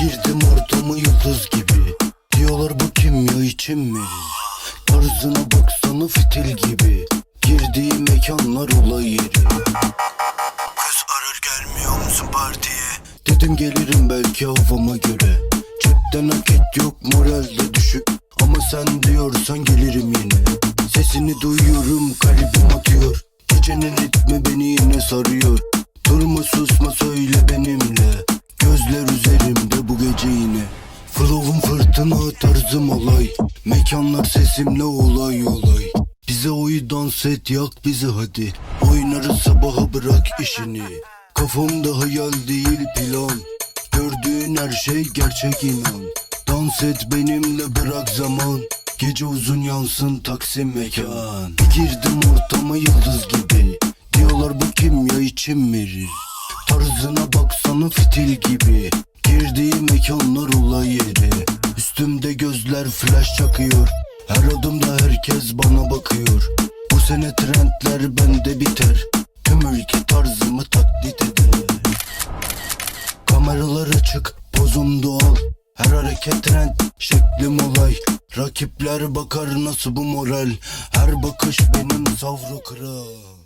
Girdim ortama yıldız gibi. Diyorlar bu kimya için mi? Tarzına baksana fitil gibi. Girdiği mekanlar olay yeri. Kız arar gelmiyor musun partiye? Dedim gelirim belki havama göre. Cepten hareket yok moralde düşük. Ama sen diyorsan gelirim yine. Sesini duyuyorum kalbim atıyor Gecenin ritmi beni yine sarıyor Durma susma söyle benimle. Gözler üzerimde bu gece yine. Flow'um fırtına tarzım olay. Mekanlar sesimle olay olay. Bize oyu dans et yak bizi hadi. Oynarız sabaha bırak işini. Kafamda hayal değil plan. Gördüğün her şey gerçek inan. Dans et benimle bırak zaman. Gece uzun yansın taksim mekan. Girdim ortama yıldız gibi için verir Tarzına baksana fitil gibi. Girdiği mekanlar olay yeri. Üstümde gözler flash çakıyor. Her adımda herkes bana bakıyor. Bu sene trendler bende biter. Tüm ülke tarzımı taklit eder. Kameralar açık, pozum doğal. Her hareket trend, şeklim olay. Rakipler bakar nasıl bu moral. Her bakış benim savru kral